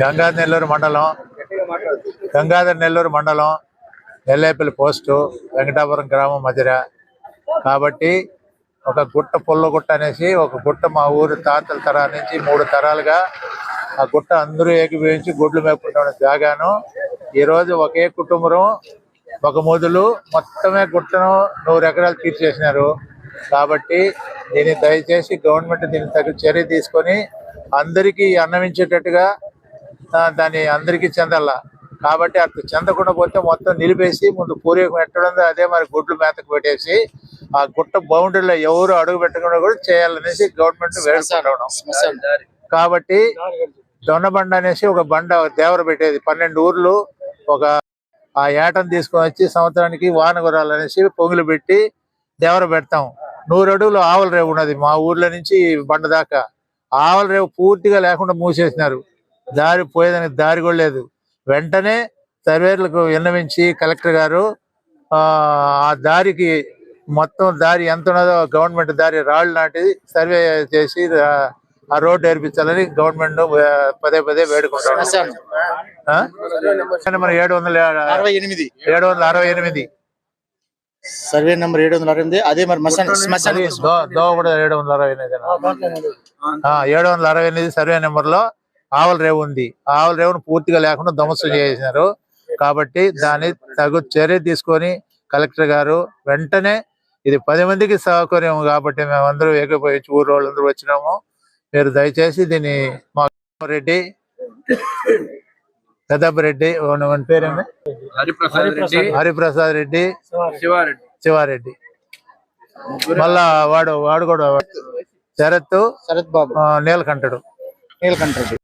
గంగాధర్ నెల్లూరు మండలం గంగాధర్ నెల్లూరు మండలం నెల్లేపల్లి పోస్టు వెంకటాపురం గ్రామం మధ్య కాబట్టి ఒక గుట్ట పుల్ల గుట్ట అనేసి ఒక గుట్ట మా ఊరు తాతల తరాల నుంచి మూడు తరాలుగా ఆ గుట్ట అందరూ ఏకీభవించి గుడ్లు మేపుకుంటున్న జాగాను. ఈరోజు ఒకే కుటుంబం ఒక మొదలు మొత్తమే గుట్టను నూరు ఎకరాలు తీర్చేసినారు. కాబట్టి దీన్ని దయచేసి గవర్నమెంట్ దీన్ని తగిన చర్య తీసుకొని అందరికీ అన్నమించేటట్టుగా దాన్ని అందరికీ చెందాల కాబట్టి అట్లా చెందకుండా పోతే మొత్తం నిలిపేసి ముందు పూర్వీకం పెట్టడం అదే మరి గుడ్లు మేతకు పెట్టేసి ఆ గుట్ట బౌండరీలో ఎవరు అడుగు పెట్టకుండా కూడా చేయాలనేసి గవర్నమెంట్ వేడుకుంటున్నాం కాబట్టి దొన్నబండ అనేసి ఒక బండ దేవర పెట్టేది. పన్నెండు ఊర్లు ఒక ఆ ఏటను తీసుకొని వచ్చి సంవత్సరానికి వాన కురాలనేసి పొంగులు పెట్టి దేవర పెడతాం. నూరు అడుగులు ఆవుల రేవు ఉన్నది మా ఊర్లో నుంచి బండ దాకా. ఆవుల రేవు పూర్తిగా లేకుండా మూసేసినారు. దారి పోయేదానికి దారి కూడా లేదు. వెంటనే సర్వేర్లకు విన్నవించి కలెక్టర్ గారు ఆ దారికి మొత్తం దారి ఎంత ఉన్నదో గవర్నమెంట్ దారి రాళ్ళు నాటి సర్వే చేసి ఆ- రోడ్డు ఏర్పించాలని గవర్నమెంట్ పదే పదే వేడుకుంటాం. మరి ఏడు వందల ఎనిమిది. ఏడు వందల అరవై ఎనిమిది. సర్వే నెంబర్ ఏడు వందల అరవై ఎనిమిది. అదే మరి దోవ కూడా ఏడు వందల అరవై ఎనిమిది ఏడు వందల అరవై ఎనిమిది సర్వే నెంబర్లో ఆవుల రేవు ఉంది. ఆవుల రేవును పూర్తిగా లేకుండా ధ్వంసం చేసినారు కాబట్టి దాన్ని తగు చర్య తీసుకొని కలెక్టర్ గారు వెంటనే ఇది పది మందికి సౌకర్యం కాబట్టి మేమందరూ ఏకీభవించి ఊరు వాళ్ళందరూ వచ్చినాము. మీరు దయచేసి దీన్ని మా రెడ్డి రెడ్డి వాని పేరేమి హరిప్రసాద్ రెడ్డి. హరిప్రసాద్. రెడ్డి శివారెడ్డి. శివారెడ్డి. మళ్ళా వాడు వాడు కూడా శరత్ శరత్ బాబు. నీలకంఠుడు. నీలకంఠ రెడ్డి